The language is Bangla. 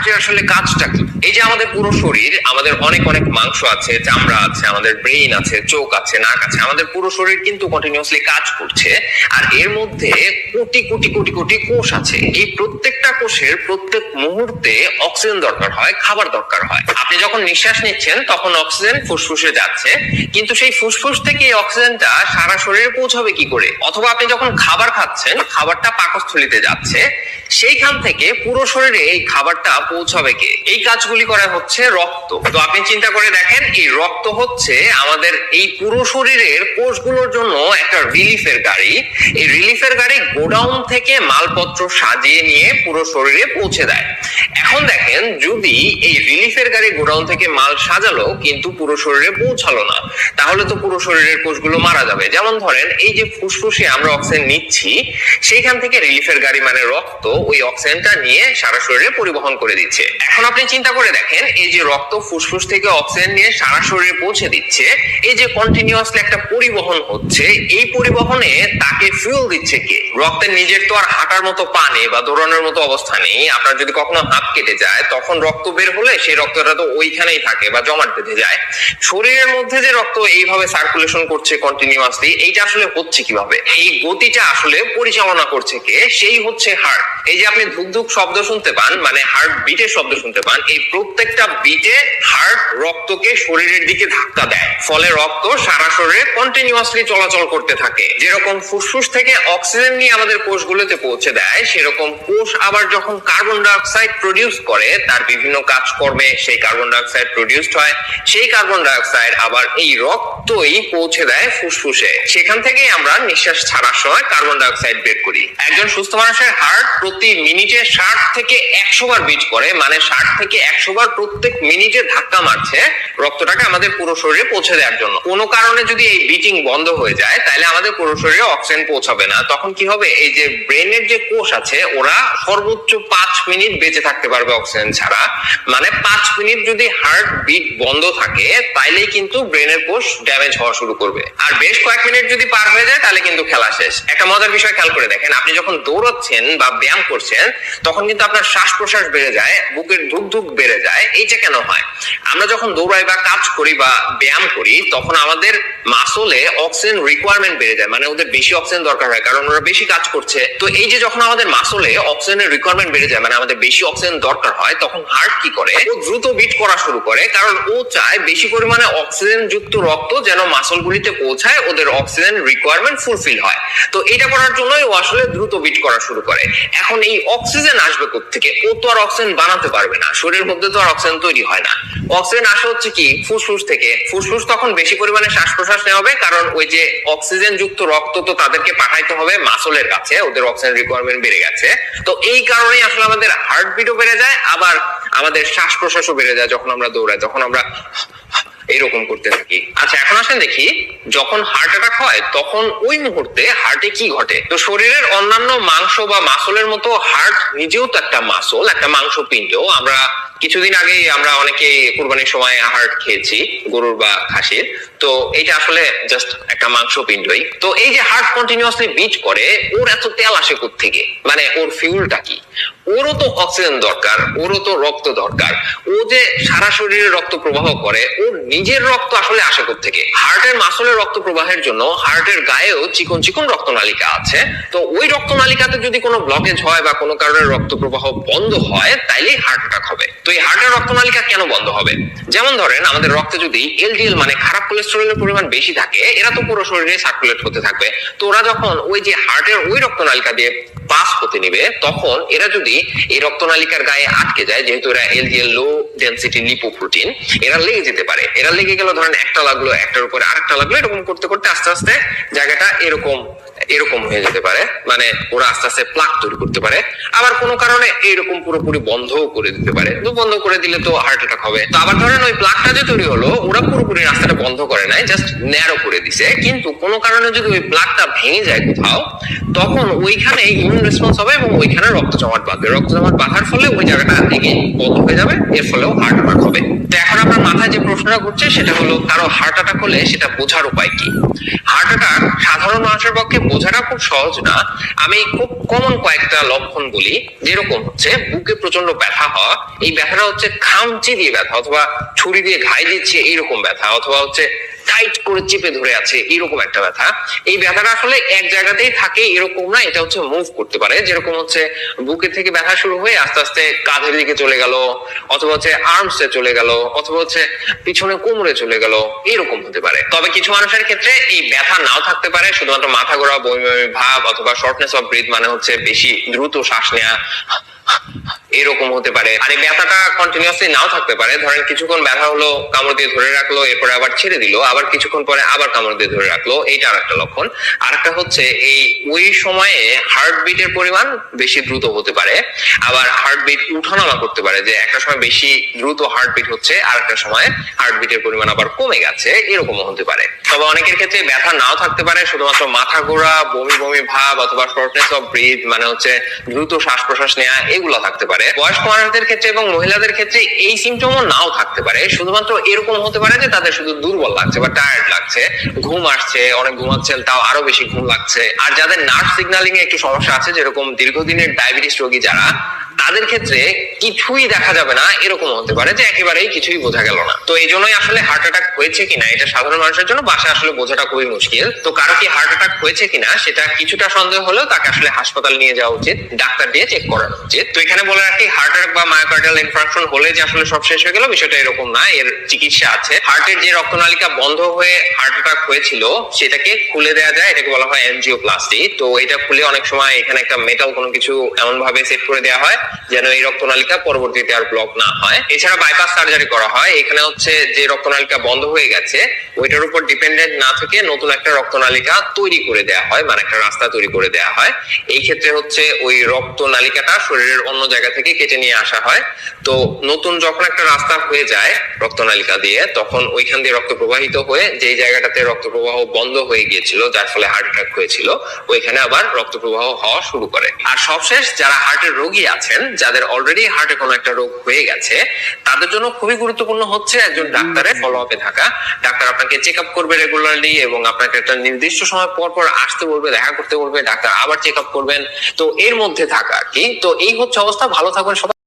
হার্টের আসলে কাজটা কি? এই যে আমাদের পুরো শরীর, আমাদের অনেক অনেক মাংস আছে, চামড়া আছে, আমাদের ব্রেইন আছে, চোখ আছে, নাক আছে, আমাদের পুরো শরীর কিন্তু কন্টিনিউয়াসলি কাজ করছে। আর এর মধ্যে কোটি কোটি কোটি কোটি কোষ আছে। এই প্রত্যেকটা কোষের প্রত্যেক মুহূর্তে অক্সিজেন দরকার হয়, খাবার দরকার হয়। আপনি যখন নিঃশ্বাস নিচ্ছেন, তখন অক্সিজেন ফুসফুসে যাচ্ছে। কিন্তু সেই ফুসফুস থেকে এই অক্সিজেনটা সারা শরীরে পৌঁছাবে কি করে? অথবা আপনি যখন খাবার খাচ্ছেন, খাবারটা পাকস্থলিতে যাচ্ছে, সেইখান থেকে পুরো শরীরে এই খাবারটা পৌঁছাবে কে? এই কাজগুলি করা হচ্ছে রক্ত। তো আপনি চিন্তা করে দেখেন, এই রক্ত হচ্ছে আমাদের এই পুরো শরীরের কোষগুলোর জন্য একটা রিলিফের গাড়ি। এই রিলিফের গাড়ি গোডাউন থেকে মালপত্র সাজিয়ে নিয়ে পুরো শরীরে পৌঁছে দেয়। এখন দেখেন, যদি এই রিলিফের গাড়ি গোডাউন থেকে মাল সাজালো, কিন্তু পুরো শরীরে পৌঁছালো না, তাহলে তো পুরো শরীরের কোষগুলো মারা যাবে। যেমন ধরেন, এই যে ফুসফুসে আমরা অক্সিজেন নিচ্ছি, সেইখান থেকে রিলিফের গাড়ি মানে রক্ত, ওই অক্সিজেনটা নিয়ে সারা শরীরে পরিবহন করে দিচ্ছে। এখন আপনি চিন্তা করে দেখেন, এই যে রক্ত ফুসফুস থেকে অক্সিজেন নিয়ে সারা শরীরে পৌঁছে দিচ্ছে, এই যে কন্টিনিউয়াসলি একটা পরিবহন হচ্ছে, এই পরিবহনে তাকে ফুয়েল দিচ্ছে কে? রক্তের নিজের তো আর হাঁটার মতো পা নেই বা দৌড়ানোর মতো অবস্থা নেই, আপনার যদি কখনো হাত কেটে যায়, তখন রক্ত বের হলে সেই রক্তটা তো ওইখানেই থাকে বা জমাট বেঁধে যায়। শরীরের মধ্যে যে রক্ত এইভাবে সার্কুলেশন করছে কন্টিনিউয়াসলি এইটা আসলে হচ্ছে কীভাবে? এই গতিটা আসলে পরিচালনা করছে কে? সেই হচ্ছে হার্ট এই যে আপনি ধুক ধুক শব্দ শুনতে পান মানে হার্ট বিটের শব্দ শুনতে পান, এই প্রত্যেকটা বিটে হার্ট রক্তকে শরীরের দিকে ধাক্কা দেয়। ফলে রক্ত সারা শরীরে কন্টিনিউয়াসলি চলাচল করতে থাকে। যেরকম ফুসফুস থেকে অক্সিজেন নিয়ে আমাদের কোষগুলোতে পৌঁছে দেয়, সেরকম কোষ আবার যখন কার্বন ডাইঅক্সাইড প্রডিউস করে, তার বিভিন্ন কাজকর্মে সেই কার্বন ডাইঅক্সাইড প্রডিউসড হয়, সেই কার্বন ডাইঅক্সাইড আবার এই রক্তই পৌঁছে দেয় ফুসফুসে। সেখান থেকেই আমরা নিঃশ্বাস ছাড়ার সময় কার্বন ডাইঅক্সাইড বের করি। একজন সুস্থ মানুষের হার্ট প্রতি মিনিটে ষাট থেকে একশো বার বিট করে। মানে ষাট থেকে একশো বার প্রত্যেক মিনিটে ধাক্কা মারছে রক্তটাকে আমাদের পুরো শরীরে পৌঁছে দেওয়ার জন্য। কোনো কারণে যদি এই বিটিং বন্ধ হয়ে যায়, তাহলে আমাদের পুরো শরীরে অক্সিজেন পৌঁছাবে না। তখন কি হবে? এই যে ব্রেনের যে কোষ আছে, ওরা সর্বোচ্চ পাঁচ মিনিট বেঁচে থাকতে পারবে অক্সিজেন ছাড়া। মানে পাঁচ মিনিট যদি হার্ট বিট বন্ধ থাকে, তাইলেই কিন্তু ব্রেনের কোষ ড্যামেজ হওয়া শুরু করবে। আর বেশ কয়েক মিনিট যদি পার হয়ে যায়, তাহলে কিন্তু খেলা শেষ। একটা মজার বিষয় খেয়াল করে দেখেন, আপনি যখন দৌড়াচ্ছেন বা ব্যায়াম করছেন, তখন কিন্তু আপনার শ্বাস প্রশ্বাস বেড়ে যায় বুকের ধুক ধুক বেড়ে যায়, এইটা কেন হয়? আমরা যখন দৌড়াই বা কাজ করি বা ব্যায়াম করি, তখন আমাদের মাসলে অক্সিজেন রিকোয়ারমেন্ট বেড়ে যায় মানে ওদের বেশি অক্সিজেন দরকার হয়, কারণ ওরা বেশি কাজ করছে। তো এই যে যখন আমাদের মাসলে অক্সিজেনের রিকোয়ারমেন্ট বেড়ে যায় মানে আমাদের বেশি অক্সিজেন দরকার হয়, তখন হার্ট কি করে? ও দ্রুত বিট করা শুরু করে, কারণ ও চায় বেশি পরিমাণে অক্সিজেন যুক্ত রক্ত যেন মাসলগুলিতে পৌঁছায়, ওদের অক্সিজেন রিকোয়ারমেন্ট ফুলফিল হয়। তো এটা করার জন্যই ও আসলে দ্রুত বিট করা শুরু করে। এখন এই অক্সিজেন আসবে থেকে ও তো আর অক্সিজেন বানাতে পারবে না। শরীরের মধ্যে তো আর অক্সিজেন তৈরি হয় না। অক্সিজেন আসে হচ্ছে কি ফুসফুস থেকে। ফুসফুস তখন বেশি পরিমাণে শ্বাস প্রশ্বাস নেওয়া হবে কারণ ওই যে অক্সিজেন যুক্ত রক্ত তো তাদেরকে পাঠাইতে হবে মাসলের কাছে, ওদের অক্সিজেন রিকোয়ারমেন্ট বেড়ে গেছে। তো এই কারণে আসলে আমাদের হার্টবিটও বেড়ে যায়, আবার আমাদের শ্বাস প্রশ্বাসও বেড়ে যায় যখন আমরা দৌড়াই, যখন আমরা এরকম করতে থাকি। আচ্ছা এখন আসেন দেখি, যখন হার্ট অ্যাটাক হয়, তখন ওই মুহূর্তে হার্টে কি ঘটে? তো শরীরের অন্যান্য মাংস বা মাসলের মতো হার্ট নিজেও তো একটা মাসল একটা মাংস পিণ্ড আমরা কিছুদিন আগেই আমরা অনেকে কুরবানির সময় হার্ট খেয়েছি, গরুর বা খাসির। তো এটা আসলে জাস্ট একটা মাংস পিণ্ডই তো এই যে হার্ট কন্টিনিউয়াসলি বিট করে, ওর এত তেল আসে থেকে মানে ওর ফিউলটা কি? ওরও তো অক্সিজেন দরকার, ওরও তো রক্ত দরকার। ও যে সারা শরীরে রক্ত প্রবাহ করে, ওর নিজের রক্ত আসলে আসে থেকে হার্টের মাসলের রক্ত প্রবাহের জন্য হার্টের গায়েও চিকন চিকন রক্তনালিকা আছে। তো ওই রক্তনালিকাতে যদি কোনো ব্লকেজ হয় বা কোনো কারণে রক্ত প্রবাহ বন্ধ হয়, তাইলেই হার্ট অ্যাটাক হবে। তো এই হার্টের রক্তনালিকা কেন বন্ধ হবে? যেমন ধরেন, আমাদের রক্তে যদি এলডিএল মানে খারাপ কোলেস্টেরলের পরিমাণ বেশি থাকে, এরা তো পুরো শরীরে সার্কুলেট হতে থাকবে। তো ওরা যখন ওই যে হার্টের ওই রক্তনালিকা দিয়ে পাস হতে নিবে, তখন এরা যদি এই রক্তনালিকার গায়ে আটকে যায়, যেহেতু এরা এলডিএল লো ডেন্সিটি লিপোপ্রোটিন এরা লেগে যেতে পারে। এরা লেগে গেল ধরেন একটা লাগল, একটার উপরে আরেকটা লাগল, এরকম করতে করতে আস্তে আস্তে জায়গাটা এরকম এরকম হয়ে যেতে পারে। মানে ওরা আস্তে আস্তে প্লাক তৈরি করতে পারে। আবার কোনো কারণে এইরকম পুরোপুরি বন্ধও করে দিতে পারে। বন্ধ করে দিলে তো হার্ট অ্যাটাক হবে। তো আবার ধরেন ওই প্লাকটা যে তৈরি হলো, ওরা পুরোপুরি রাস্তাটা বন্ধ করে নাই জাস্ট ন্যারো করে দিছে। কিন্তু কোনো কারণে যদি ওই প্লাকটা ভেঙে যায় কোথাও, তখন ওইখানে ইমিউন রেসপন্স হবে এবং ওইখানে রক্ত জমাট বাঁধবে। রক্ত জমাট বাঁধার ফলে ওই জায়গাটা থেকে বন্ধ হয়ে যাবে, এর ফলেও হার্ট অ্যাটাক হবে। তো এখন আপনার মাথায় যে প্রশ্নটা ঘুরছে, সেটা হলো কারও হার্ট অ্যাটাক হলে সেটা বোঝার উপায় কি? হার্ট অ্যাটাক সাধারণ মানুষের পক্ষে বোঝাটা খুব সহজ না। আমি খুব কমন কয়েকটা লক্ষণ বলি। যেরকম হচ্ছে, বুকে প্রচণ্ড ব্যথা হওয়া, এই ব্যথাটা হচ্ছে খামচি দিয়ে ব্যথা, অথবা ছুরি দিয়ে ঘাই দিচ্ছে, এইরকম ব্যথা, অথবা হচ্ছে টাইট করে চেপে ধরে আছে এরকম একটা ব্যথা। এই ব্যথাটা আসলে এক জায়গাতেই থাকে, এরকম না, এটা হচ্ছে মুভ করতে পারে। যেরকম হচ্ছে বুকে থেকে ব্যথা শুরু হয়ে আস্তে আস্তে কাঁধের দিকে চলে গেল, অথবা হচ্ছে আর্মসে চলে গেল, অথবা হচ্ছে পিছনে কোমরে চলে গেল এরকম হতে পারে। তবে কিছু মানুষের ক্ষেত্রে এই ব্যথা নাও থাকতে পারে, শুধুমাত্র মাথা ঘোরা বমি বমি ভাব, অথবা শর্টনেস অফ ব্রিথ মানে হচ্ছে বেশি দ্রুত শ্বাস নেওয়া এরকম হতে পারে। আর এই ব্যথাটা কন্টিনিউয়াসলি নাও থাকতে পারে। ধরেন কিছুক্ষণ ব্যথা হলো, কামড় দিয়ে ধরে রাখল, এরপরে আবার ছেড়ে দিল, আবার কিছুক্ষণ পরে আবার কামড় দিয়ে ধরে রাখল, এইটা আর একটা লক্ষণ। আর একটা হচ্ছে, এই ওই সময়ে হার্টবিটের পরিমাণ বেশি দ্রুত হতে পারে। আবার হার্টবিট উঠানামা করতে পারে, যে একটা সময় বেশি দ্রুত হার্টবিট হচ্ছে আর একটা সময় হার্টবিটের পরিমাণ আবার কমে গেছে, এরকমও হতে পারে। তবে অনেকের ক্ষেত্রে ব্যথা নাও থাকতে পারে, শুধুমাত্র মাথা ঘোরা, বমি বমি ভাব, অথবা শর্টনেস অফ ব্রিথ মানে হচ্ছে দ্রুত শ্বাস প্রশ্বাস নেওয়া এগুলো থাকতে পারে। বয়স্ক মানুষদের ক্ষেত্রে এবং মহিলাদের ক্ষেত্রে এই সিমটমও নাও থাকতে পারে। শুধুমাত্র এরকম হতে পারে যে তাদের শুধু দুর্বল লাগছে বা টায়ার্ড লাগছে। ঘুম আসছে, অনেক ঘুমাচ্ছেন, তাও আরও বেশি ঘুম লাগছে। আর যাদের নার্ভ সিগনালিং এ একটু সমস্যা আছে, যেরকম দীর্ঘদিনের ডায়াবেটিস রোগী যারা তাদের ক্ষেত্রে কিছুই দেখা যাবে না এরকম হতে পারে যে একেবারেই কিছুই বোঝা গেল না। তো এই জন্যই আসলে হার্ট অ্যাটাক হয়েছে কিনা, এটা সাধারণ মানুষের জন্য বাসা আসলে বোঝাটা খুবই মুশকিল। তো কারও কি হার্ট অ্যাটাক হয়েছে কিনা, সেটা কিছুটা সন্দেহ হলেও তাকে আসলে হাসপাতাল নিয়ে যাওয়া উচিত, ডাক্তার দিয়ে চেক করানো উচিত। তো এখানে বলে রাখি হার্ট অ্যাটাক বা মায়োকার্ডিয়াল ইনফার্কশন হলে যে আসলে সব শেষ হয়ে গেল, বিষয়টা এরকম না, এর চিকিৎসা আছে। হার্টের যে রক্তনালিকা বন্ধ হয়ে হার্ট অ্যাটাক হয়েছিল, সেটাকে খুলে দেওয়া যায়, এটাকে বলা হয় এনজিওপ্লাস্টি তো এটা খুলে অনেক সময় এখানে একটা মেটাল কোনো কিছু এমন ভাবে সেট করে দেওয়া হয় যেন এই রক্তনালিকা পরবর্তীতে আর ব্লক না হয়। এছাড়া বাইপাস সার্জারি করা হয়। এখানে হচ্ছে যে রক্তনালিকা বন্ধ হয়ে গেছে, ওইটার উপর ডিপেন্ডেন্ট না থেকে নতুন একটা রক্তনালিকা তৈরি করে দেওয়া হয় মানে একটা রাস্তা তৈরি করে দেওয়া হয়। এই ক্ষেত্রে হচ্ছে ওই রক্তনালিকাটা শরীরের অন্য জায়গা থেকে কেটে নিয়ে আসা হয়। তো নতুন যখন একটা রাস্তা হয়ে যায় রক্তনালিকা দিয়ে, তখন ওইখান দিয়ে রক্ত প্রবাহিত হয়ে যেই জায়গাটাতে রক্ত প্রবাহ বন্ধ হয়ে গিয়েছিল, যার ফলে হার্ট অ্যাটাক হয়েছিল, ওইখানে আবার রক্ত প্রবাহ হওয়া শুরু করে। আর সবশেষ যারা হার্টের রোগী আছেন যাদের অলরেডি হার্টে কোনো একটা রোগ হয়ে গেছে তাদের জন্য খুবই গুরুত্বপূর্ণ হচ্ছে একজন ডাক্তারের ফলো আপে থাকা। ডাক্তার আপনাকে চেক আপ করবে রেগুলারলি এবং আপনাকে একটা নির্দিষ্ট সময় পর পর আসতে বলবে দেখা করতে বলবে ডাক্তার আবার চেক আপ করবেন। তো এর মধ্যে থাকা কি। তো এই হচ্ছে অবস্থা। ভালো থাকবেন সবাই।